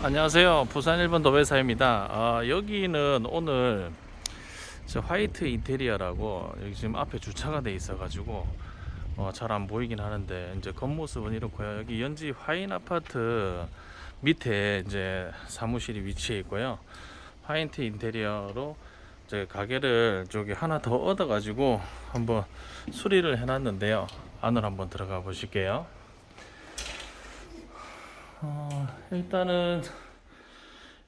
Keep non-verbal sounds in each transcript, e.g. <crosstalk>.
안녕하세요. 부산 1번 도배사입니다. 아, 여기는 오늘 저 화이트 인테리어라고 여기 지금 앞에 주차가 돼 있어 가지고 어, 잘 안 보이긴 하는데 이제 겉모습은 이렇고요. 여기 연지 화인 아파트 밑에 이제 사무실이 위치해 있고요. 화이트 인테리어로 이제 가게를 저기 하나 더 얻어 가지고 한번 수리를 해 놨는데요. 안으로 한번 들어가 보실게요. 어, 일단은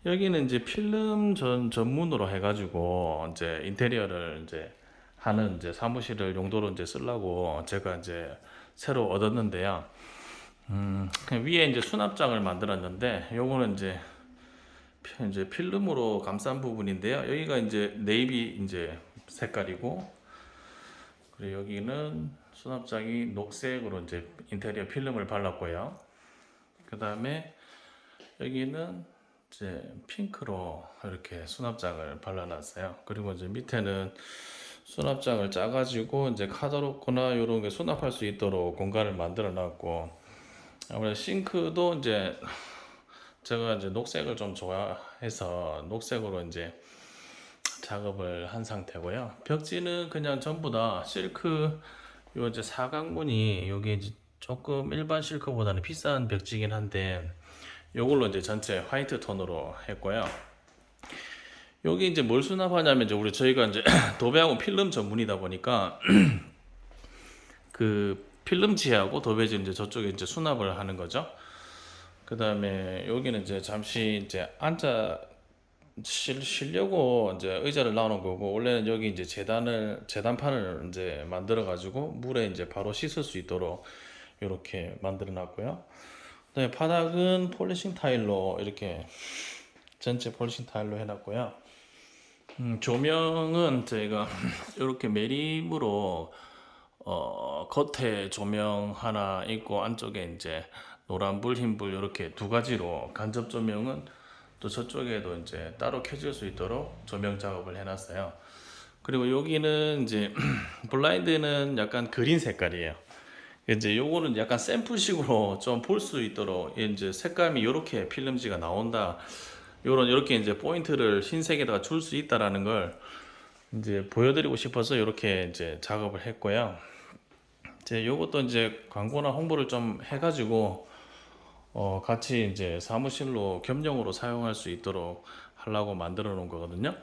여기는 이제 필름 전 전문으로 해가지고 이제 인테리어를 이제 하는 이제 사무실을 용도로 이제 쓰려고 제가 이제 새로 얻었는데요. 음, 위에 이제 수납장을 만들었는데 요거는 이제 피- 이제 필름으로 감싼 부분인데요. 여기가 이제 네이비 이제 색깔이고 그리고 여기는 수납장이 녹색으로 이제 인테리어 필름을 발랐고요. 그 다음에 여기는 이제 핑크로 이렇게 수납장을 발라놨어요. 그리고 이제 밑에는 수납장을 짜가지고 이제 카드로거나 이런 게 수납할 수 있도록 공간을 만들어놨고 아무래도 싱크도 이제 제가 이제 녹색을 좀 좋아해서 녹색으로 이제 작업을 한 상태고요. 벽지는 그냥 전부 다 실크 요 이제 사각무늬 요게 조금 일반 실크보다는 비싼 벽지긴 한데 요걸로 이제 전체 화이트 톤으로 했고요. 여기 이제 뭘 수납하냐면 이제 우리 저희가 이제 <clears throat> 도배하고 필름 전문이다 보니까 <clears throat> 그 필름지하고 도배지 이제 저쪽에 이제 수납을 하는 거죠. 그 다음에 여기는 이제 잠시 이제 앉아 쉴, 쉬려고 이제 의자를 놔놓은 거고 원래는 여기 이제 재단을 재단판을 이제 만들어 가지고 물에 이제 바로 씻을 수 있도록 이렇게 만들어 놨고요. 그다음에 바닥은 폴리싱 타일로 이렇게 전체 폴리싱 타일로 해놨고요. 음, 조명은 저희가 이렇게 <laughs> 매립으로 어, 겉에 조명 하나 있고 안쪽에 이제 노란불, 흰불 이렇게 두 가지로 간접 조명은 또 저쪽에도 이제 따로 켜질 수 있도록 조명 작업을 해놨어요. 그리고 여기는 이제 <clears throat> 블라인드는 약간 그린 색깔이에요. 이제 요거는 약간 샘플식으로 <laughs> 좀 볼 수 있도록 이제 색감이 이렇게 필름지가 나온다. 요런 이렇게 이제 포인트를 흰색에다가 줄 수 있다라는 걸 이제 보여드리고 싶어서 이렇게 이제 작업을 했고요. 이제 요것도 이제 광고나 홍보를 좀 해가지고 어 같이 이제 사무실로 겸용으로 사용할 수 있도록 하려고 만들어 놓은 거거든요.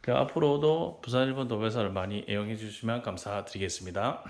그 앞으로도 부산 일본 도배사를 많이 애용해 주시면 감사드리겠습니다.